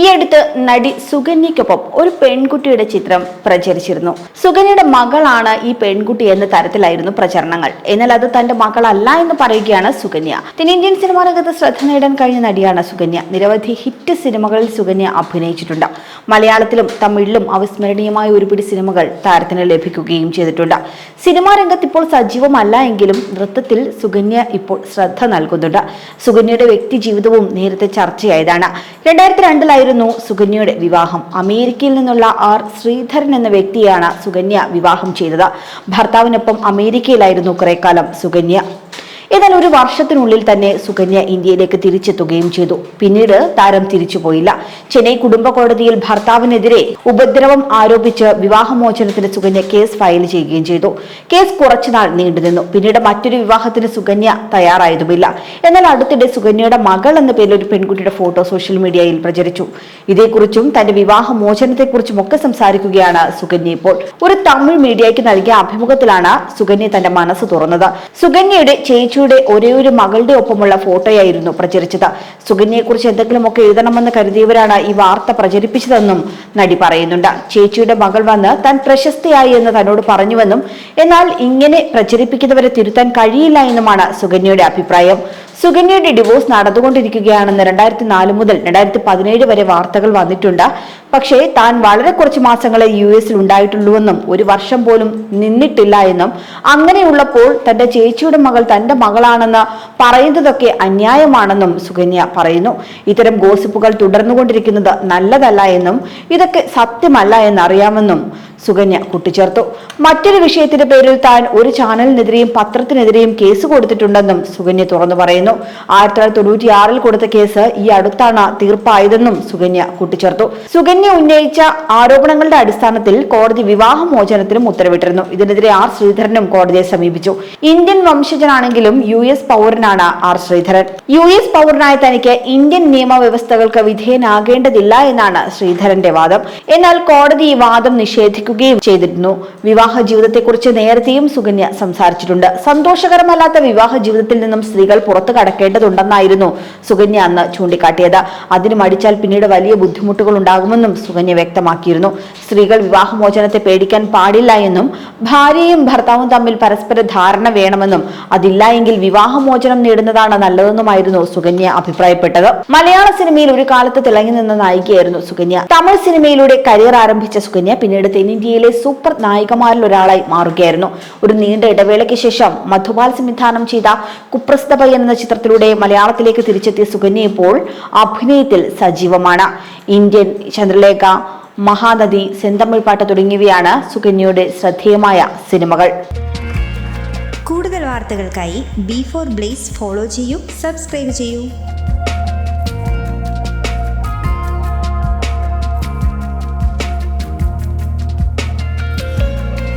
ഈ അടുത്ത് നടി സുകന്യയ്ക്കൊപ്പം ഒരു പെൺകുട്ടിയുടെ ചിത്രം പ്രചരിച്ചിരുന്നു. സുകന്യയുടെ മകളാണ് ഈ പെൺകുട്ടി എന്ന തരത്തിലായിരുന്നു പ്രചരണങ്ങൾ. എന്നാൽ അത് തന്റെ മകളല്ല എന്ന് പറയുകയാണ് സുകന്യ. തെന്നിന്ത്യൻ സിനിമാ രംഗത്ത് ശ്രദ്ധ നേടാൻ കഴിഞ്ഞ നടിയാണ് സുകന്യ. നിരവധി ഹിറ്റ് സിനിമകളിൽ സുകന്യ അഭിനയിച്ചിട്ടുണ്ട്. മലയാളത്തിലും തമിഴിലും അവിസ്മരണീയമായ ഒരുപിടി സിനിമകൾ താരത്തിന് ലഭിക്കുകയും ചെയ്തിട്ടുണ്ട്. സിനിമാ രംഗത്ത് ഇപ്പോൾ സജീവമല്ല എങ്കിലും നൃത്തത്തിൽ സുകന്യ ഇപ്പോൾ ശ്രദ്ധ നൽകുന്നുണ്ട്. സുകന്യയുടെ വ്യക്തി ജീവിതവും നേരത്തെ ചർച്ചയായതാണ്. രണ്ടായിരത്തി രണ്ടിലായിരുന്നു സുകന്യയുടെ വിവാഹം. അമേരിക്കയിൽ നിന്നുള്ള ആർ. ശ്രീധരൻ എന്ന വ്യക്തിയാണ് സുകന്യ വിവാഹം ചെയ്തത്. ഭർത്താവിനൊപ്പം അമേരിക്കയിലായിരുന്നു കുറെ കാലം സുകന്യ. എന്നാൽ ഒരു വർഷത്തിനുള്ളിൽ തന്നെ സുകന്യ ഇന്ത്യയിലേക്ക് തിരിച്ചെത്തുകയും ചെയ്തു. പിന്നീട് താരം തിരിച്ചുപോയില്ല ചെന്നൈ കുടുംബ കോടതിയിൽ ഭർത്താവിനെതിരെ ഉപദ്രവം ആരോപിച്ച് വിവാഹമോചനത്തിന് സുകന്യ കേസ് ഫയൽ ചെയ്യുകയും ചെയ്തു. കേസ് കുറച്ചുനാൾ നീണ്ടുനിന്നു. പിന്നീട് മറ്റൊരു വിവാഹത്തിന് സുകന്യ തയ്യാറായതുമില്ല. എന്നാൽ അടുത്തിടെ സുകന്യയുടെ മകൾ എന്ന പേരിൽ ഒരു പെൺകുട്ടിയുടെ ഫോട്ടോ സോഷ്യൽ മീഡിയയിൽ പ്രചരിച്ചു. ഇതേക്കുറിച്ചും തന്റെ വിവാഹമോചനത്തെക്കുറിച്ചും ഒക്കെ സംസാരിക്കുകയാണ് സുകന്യ ഇപ്പോൾ. ഒരു തമിഴ് മീഡിയയ്ക്ക് നൽകിയ അഭിമുഖത്തിലാണ് സുകന്യ തന്റെ മനസ്സ് തുറന്നത്. സുകന്യയുടെ ചേച്ചിയുടെ ഒരേ ഒരു മകളുടെ ഒപ്പമുള്ള ഫോട്ടോയായിരുന്നു പ്രചരിച്ചത്. സുകന്യയെക്കുറിച്ച് എന്തെങ്കിലുമൊക്കെ എഴുതണമെന്ന് കരുതിയവരാണ് ഈ വാർത്ത പ്രചരിപ്പിച്ചതെന്നും നടി പറയുന്നുണ്ട്. ചേച്ചിയുടെ മകൾ വന്ന് താൻ പ്രശസ്തയായി എന്ന് തന്നോട് പറഞ്ഞുവെന്നും എന്നാൽ ഇങ്ങനെ പ്രചരിപ്പിക്കുന്നവരെ തിരുത്താൻ കഴിയില്ല എന്നുമാണ് സുകന്യയുടെ അഭിപ്രായം. സുകന്യയുടെ ഡിവോഴ്സ് നടന്നുകൊണ്ടിരിക്കുകയാണെന്ന് രണ്ടായിരത്തി നാല് മുതൽ രണ്ടായിരത്തി പതിനേഴ് വരെ വാർത്തകൾ വന്നിട്ടുണ്ട്. പക്ഷേ താൻ വളരെ കുറച്ച് മാസങ്ങളെ യു എസിൽ ഉണ്ടായിട്ടുള്ളൂവെന്നും ഒരു വർഷം പോലും നിന്നിട്ടില്ല എന്നും അങ്ങനെയുള്ളപ്പോൾ തന്റെ ചേച്ചിയുടെ മകൾ തന്റെ മകളാണെന്ന് പറയുന്നതൊക്കെ അന്യായമാണെന്നും സുകന്യ പറയുന്നു. ഇത്തരം ഗോസിപ്പുകൾ തുടർന്നുകൊണ്ടിരിക്കുന്നത് നല്ലതല്ല എന്നും ഇതൊക്കെ സത്യമല്ല എന്നറിയാമെന്നും സുകന്യ കൂട്ടിച്ചേർത്തു. മറ്റൊരു വിഷയത്തിന്റെ പേരിൽ താൻ ഒരു ചാനലിനെതിരെയും പത്രത്തിനെതിരെയും കേസ് കൊടുത്തിട്ടുണ്ടെന്നും സുകന്യ തുറന്നു പറയുന്നു. ആയിരത്തി തൊള്ളായിരത്തി തൊണ്ണൂറ്റി ആറിൽ കൊടുത്ത കേസ് ഈ അടുത്താണ് തീർപ്പായതെന്നും സുകന്യ കൂട്ടിച്ചേർത്തു. സുകന്യ ഉന്നയിച്ച ആരോപണങ്ങളുടെ അടിസ്ഥാനത്തിൽ കോടതി വിവാഹമോചനത്തിനും ഉത്തരവിട്ടിരുന്നു. ഇതിനെതിരെ ആർ ശ്രീധരനും കോടതിയെ സമീപിച്ചു. ഇന്ത്യൻ വംശജനാണെങ്കിലും യു എസ് പൗരനാണ് ആർ ശ്രീധരൻ. യു എസ് പൗരനായ തനിക്ക് ഇന്ത്യൻ നിയമവ്യവസ്ഥകൾക്ക് വിധേയനാകേണ്ടതില്ല എന്നാണ് ശ്രീധരന്റെ വാദം. എന്നാൽ കോടതി ഈ വാദം നിഷേധിക്കുകയും ചെയ്തിരുന്നു. വിവാഹ ജീവിതത്തെക്കുറിച്ച് നേരത്തെയും സുകന്യ സംസാരിച്ചിട്ടുണ്ട്. സന്തോഷകരമല്ലാത്ത വിവാഹ ജീവിതത്തിൽ നിന്നും സ്ത്രീകൾ പുറത്തു കടക്കേണ്ടതുണ്ടെന്നായിരുന്നു സുകന്യ അന്ന് ചൂണ്ടിക്കാട്ടിയത്. അതിന് മടിച്ചാൽ പിന്നീട് വലിയ ബുദ്ധിമുട്ടുകൾ ഉണ്ടാകുമെന്നും സുകന്യ വ്യക്തമാക്കിയിരുന്നു. സ്ത്രീകൾ വിവാഹമോചനത്തെ പേടിക്കാൻ പാടില്ല എന്നും ഭാര്യയും ഭർത്താവും തമ്മിൽ പരസ്പര ധാരണ വേണമെന്നും അതില്ല എങ്കിൽ വിവാഹമോചനം നേടുന്നതാണ് നല്ലതെന്നുമായിരുന്നു സുകന്യ അഭിപ്രായപ്പെട്ടത്. മലയാള സിനിമയിൽ ഒരു കാലത്ത് തിളങ്ങി നിന്ന നായികയായിരുന്നു സുകന്യ. തമിഴ് സിനിമയിലൂടെ കരിയർ ആരംഭിച്ച സുകന്യ പിന്നീട് തെന്നിന്ത്യയിലെ സൂപ്പർ നായികമാരിൽ ഒരാളായി മാറുകയായിരുന്നു. ഒരു നീണ്ട ഇടവേളയ്ക്ക് ശേഷം മധുപാൽ സംവിധാനം ചെയ്ത കുപ്രസ്തഭ എന്ന ചിത്രത്തിലൂടെ മലയാളത്തിലേക്ക് തിരിച്ചെത്തിയ സുകന്യ ഇപ്പോൾ അഭിനയത്തിൽ സജീവമാണ്. ഇന്ത്യൻ ചന്ദ്രലേഖ മഹാനദി സെന്തമിഴ്പാട്ട് തുടങ്ങിയവയാണ് സുകന്യയുടെ ശ്രദ്ധേയമായ സിനിമകൾ. കൂടുതൽ വാർത്തകൾക്കായി ബി ഫോർ ബ്ലേസ് ഫോളോ ചെയ്യൂ സബ്സ്ക്രൈബ് ചെയ്യൂ.